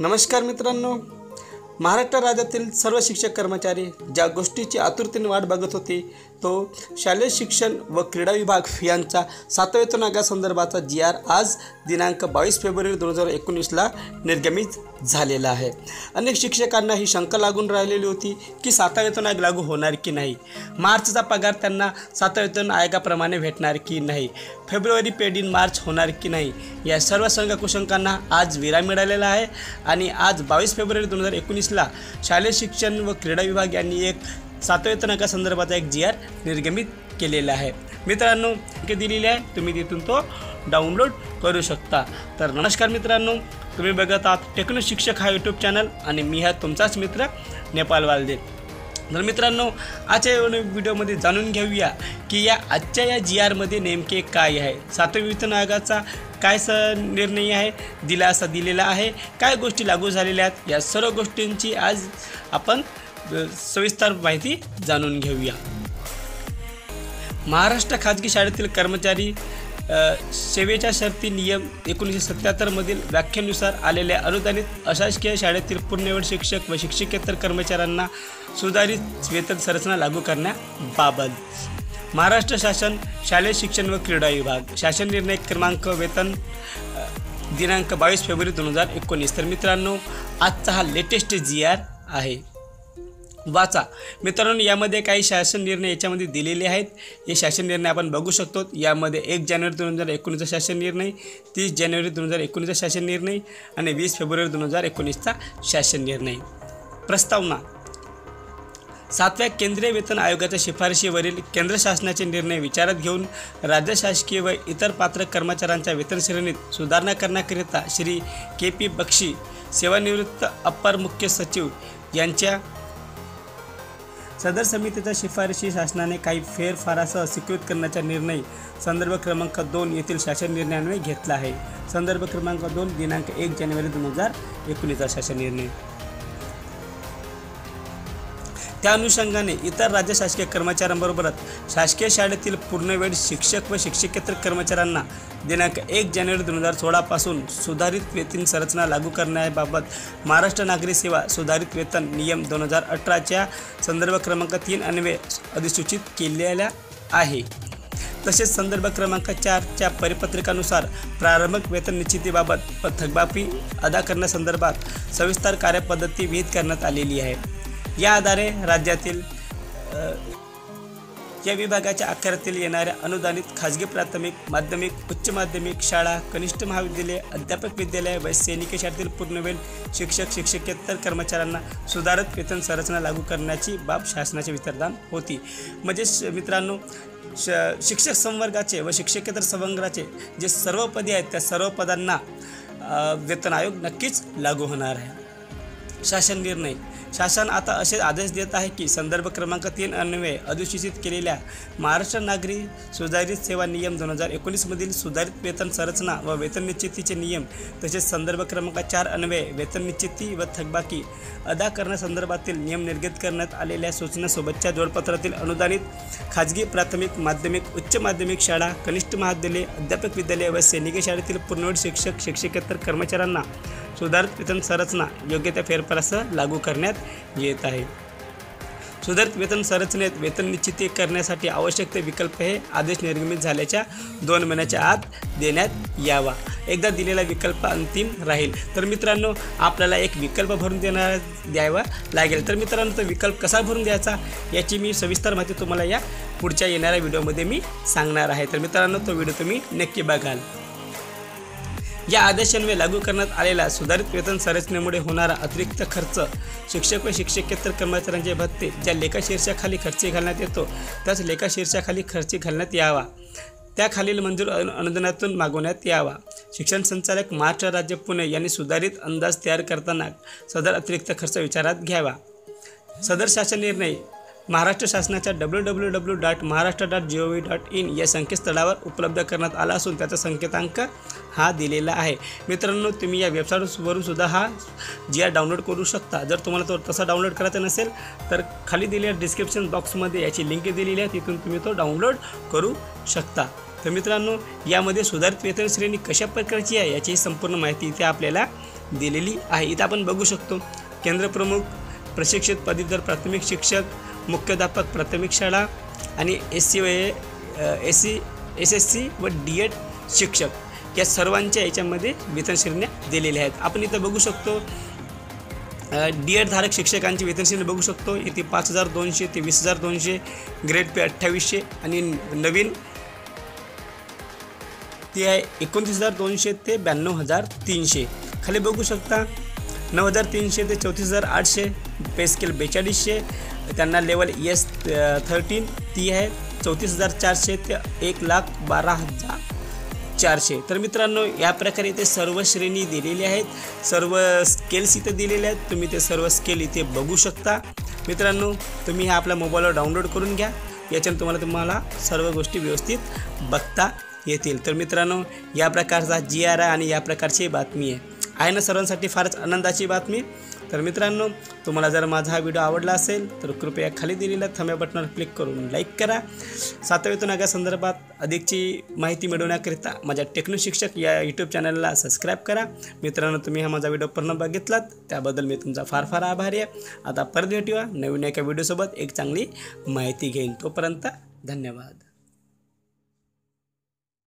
नमस्कार मित्रांनो. महाराष्ट्र राज्यातील सर्व शिक्षक कर्मचारी ज्या गोष्टीची आतुरतेने वाट बघत होते तो शालेय शिक्षण व क्रीडा विभाग यांचा सातव्या आयोगासंदर्भाचा जी आर आज दिनांक बावीस फेब्रुवारी दोन हजार एकोणीसला निर्गमित झालेला आहे. अनेक शिक्षकांना ही शंका लागून राहिलेली होती की सातवा वेतन आयोग लागू होणार की नाही? मार्चचा पगार त्यांना सातवा वेतन आयोगाप्रमाणे भेटणार की नाही? फेब्रुवारी पेड इन मार्च होणार की नाही? या सर्व संघ कुशंकांना आज विराम मिळालेला आहे आणि आज बावीस फेब्रुवारी दोन हजार एकोणीसला शालेय शिक्षण व क्रीडा विभाग यांनी एक सातव्या संदर्भाचा एक जी आर निर्गमित केलेला आहे. मित्रांनो की दिलेली आहे. तुम्ही तिथून तो डाउनलोड करू शकता. तर नमस्कार मित्रांनो तुम्ही बघत आहात टेक्नो शिक्षक हा यूट्यूब चॅनल आणि मी हा तुमचाच मित्र नेपाल वालदे. तर मित्रांनो आजच्या व्हिडिओमध्ये जाणून घेऊया की या आजच्या या जी आरमध्ये नेमके काय आहे. सातव्या वेतन आयोगाचा काय स निर्णय आहे दिलासा दिलेला आहे काय गोष्टी लागू झालेल्या आहेत या सर्व गोष्टींची आज आपण सविस्तर माहिती जाणून घेऊया. महाराष्ट्र खाजगी शाळेतील कर्मचारी सेवेच्या शर्ती नियम एकोणीसशे सत्याहत्तरमधील व्याख्येनुसार आलेल्या अनुदानित अशासकीय शाळेतील पूर्णवेळ शिक्षक व शिक्षकेतर कर्मचाऱ्यांना सुधारित वेतन संरचना लागू करण्याबाबत. महाराष्ट्र शासन शालेय शिक्षण व क्रीडा विभाग शासन निर्णय क्रमांक वेतन दिनांक बावीस फेब्रुवारी दोन हजार एकोणीस. तर मित्रांनो आजचा हा लेटेस्ट जी आर आहे. वाचा. मित्रांनो यामध्ये काही शासन निर्णय याच्यामध्ये दिलेले आहेत. हे शासन निर्णय आपण बघू शकतो. यामध्ये एक जानेवारी दोन हजार एकोणीसचा शासन निर्णय तीस जानेवारी दोन हजार एकोणीसचा शासन निर्णय आणि वीस फेब्रुवारी दोन हजार एकोणीसचा शासन निर्णय. प्रस्तावना. सातव्या केंद्रीय वेतन आयोगाच्या शिफारशीवरील केंद्र शासनाचे निर्णय विचारात घेऊन राज्य शासकीय व इतर पात्र कर्मचाऱ्यांच्या वेतन श्रेणीत सुधारणा करण्याकरिता श्री के पी बक्षी सेवानिवृत्त अप्पर मुख्य सचिव यांच्या सदर समितीच्या शिफारशी शासनाने काही फेरफारासह स्वीकृत करण्याचा निर्णय संदर्भ क्रमांक दोन येथील शासन निर्णयाने घेतला आहे. संदर्भ क्रमांक दोन दिनांक एक जानेवारी दोन हजार एकोणीसचा शासन निर्णय. त्या अनुषंगाने इतर राज्य शासकीय कर्मचाऱ्यांबरोबरच शासकीय शाळेतील पूर्णवेळ शिक्षक व शिक्षकेतर कर्मचाऱ्यांना दिनांक एक जानेवारी दोन हजार सोळापासून सुधारित वेतन संरचना लागू करण्याबाबत महाराष्ट्र नागरी सेवा सुधारित वेतन नियम दोन हजार अठराच्या संदर्भ क्रमांक तीन अन्वये अधिसूचित केलेल्या आहे. तसेच संदर्भ क्रमांक चारच्या परिपत्रकानुसार प्रारंभिक वेतन निश्चितीबाबत व थकबाकी अदा करण्यासंदर्भात सविस्तर कार्यपद्धती विहित करण्यात आलेली आहे. या आधारे राज्यातील या विभागाच्या आकारातील येणाऱ्या अनुदानित खाजगी प्राथमिक माध्यमिक उच्च माध्यमिक शाळा कनिष्ठ महाविद्यालय अध्यापक विद्यालय व सैनिकी शाळेतील पूर्णवेळ शिक्षक शिक्षकेतर कर्मचाऱ्यांना सुधारित वेतन संरचना लागू करण्याची बाब शासनाचे वितरदान होती. म्हणजे मित्रांनो श शिक्षक संवर्गाचे व शिक्षकेतर संवर्गाचे जे सर्व पदे आहेत त्या सर्व पदांना वेतन आयोग नक्कीच लागू होणार आहे. शासन निर्णय शासन आता असे आदेश देत आहे की संदर्भ क्रमांक तीन अन्वये अधिसूचित केलेल्या महाराष्ट्र नागरी सुधारित सेवा नियम दोन हजार एकोणीसमधील सुधारित वेतन संरचना व वेतन निश्चितीचे नियम तसेच संदर्भ क्रमांक चार अन्वये वेतन निश्चिती व थकबाकी अदा करण्यासंदर्भातील नियम निर्गत करण्यात आलेल्या सूचनासोबतच्या जोडपत्रातील अनुदानित खाजगी प्राथमिक माध्यमिक उच्च माध्यमिक शाळा कनिष्ठ महाविद्यालय अध्यापक विद्यालय व सैनिकी शाळेतील पूर्णवेळ शिक्षक शिक्षकेतर कर्मचाऱ्यांना सुधारित वेतन संरचना योग्य त्या फेरफारासह लागू करण्यात येत आहे. सुधारित वेतन संरचनेत वेतन निश्चिती करण्यासाठी आवश्यक ते विकल्प हे आदेश निर्गमित झाल्याच्या दोन महिन्याच्या आत देण्यात यावा. एकदा दिलेला विकल्प अंतिम राहील. तर मित्रांनो आपल्याला एक विकल्प भरून देणार द्यावा लागेल. तर मित्रांनो तो विकल्प कसा भरून द्यायचा याची मी सविस्तर माहिती तुम्हाला या पुढच्या येणाऱ्या व्हिडिओमध्ये मी सांगणार आहे. तर मित्रांनो तो व्हिडिओ तुम्ही नक्की बघाल. या आदेशान्वये लागू करण्यात आलेला सुधारित वेतन संरचनेमुळे होणारा अतिरिक्त खर्च शिक्षक व शिक्षकेतर कर्मचाऱ्यांचे भत्ते ज्या लेखाशीर्षाखाली खर्ची घालण्यात येतो त्याच लेखाशीर्षाखाली खर्ची घालण्यात यावा. त्याखालील मंजूर अनु अनुदानातून मागवण्यात यावा. शिक्षण संचालक महाराष्ट्र राज्य पुणे यांनी सुधारित अंदाज तयार करताना सदर अतिरिक्त खर्च विचारात घ्यावा. सदर शासन निर्णय महाराष्ट्र शासनाच्या W W W dot Maharashtra dot G O V dot in या संकेतस्थळावर उपलब्ध करण्यात आला असून त्याचा संकेतांक हा दिलेला आहे. मित्रांनो तुम्ही या वेबसाईटवरून सुद्धा हा जी आर डाउनलोड करू शकता. जर तुम्हाला तो तसा डाउनलोड करायचा नसेल तर खाली दिलेल्या डिस्क्रिप्शन बॉक्समध्ये याची लिंक दिलेली आहे. तिथून तुम्ही तो डाउनलोड करू शकता. तर मित्रांनो यामध्ये सुधारित वेतन श्रेणी कशा प्रकारची आहे याची संपूर्ण माहिती इथे आपल्याला दिलेली आहे. इथं आपण बघू शकतो केंद्रप्रमुख प्रशिक्षित पदवीधर प्राथमिक शिक्षक मुख्याध्यापक प्राथमिक शाळा आणि एस सी व S C S S C व डी एड शिक्षक या सर्वांच्या याच्यामध्ये वेतन श्रेण्या दिलेल्या आहेत. आपण इथं बघू शकतो डी एड धारक शिक्षकांची वेतनश्रेणी बघू शकतो. इथे पाच हजार दोनशे ते वीस हजार दोनशे ग्रेड पे अठ्ठावीसशे आणि नवीन ती आहे एकोणतीस हजार दोनशे ते ब्याण्णव हजार तीनशे. खाली बघू शकता नऊ हजार तीनशे ते चौतीस हजार आठशे पे स्केल बेचाळीसशे लेवल एस थर्टीन ती आहे चौतीस हज़ार चारशे ते एक लाख बारा हज़ार चारशे. तर मित्रांनो, या प्रकारे इथे सर्व श्रेणी दिलेली आहेत. सर्व स्केल्स इथे दिलेले आहेत. तुम्ही ते सर्व स्केल इथे बघू शकता. मित्रांनो, तुम्ही हे आपल्या मोबाईलवर डाउनलोड करून घ्या. याच्यानं तुम्हाला तुम्हाला सर्व गोष्टी व्यवस्थित बघता येतील. तर मित्रांनो, या प्रकारचा जी आर आहे आणि या प्रकारची बातमी आहे. आहे ना सर्वांसाठी फारच आनंदाची बातमी. तर मित्रांनो तुम्हाला जर माझा हा व्हिडिओ आवडला असेल तर कृपया खाली दिलेल्या थम्या बटनावर क्लिक करून लाईक करा. सातव्यातून आगा संदर्भात अधिकची माहिती मिळवण्याकरिता माझ्या टेक्नो शिक्षक या यूट्यूब चॅनलला सबस्क्राईब करा. मित्रांनो तुम्ही हा माझा व्हिडिओ पूर्ण बघितलात त्याबद्दल मी तुमचा फार फार आभारी आहे. आता परत भेटूया नवीन एका व्हिडिओसोबत. एक चांगली माहिती घेईन. तोपर्यंत धन्यवाद.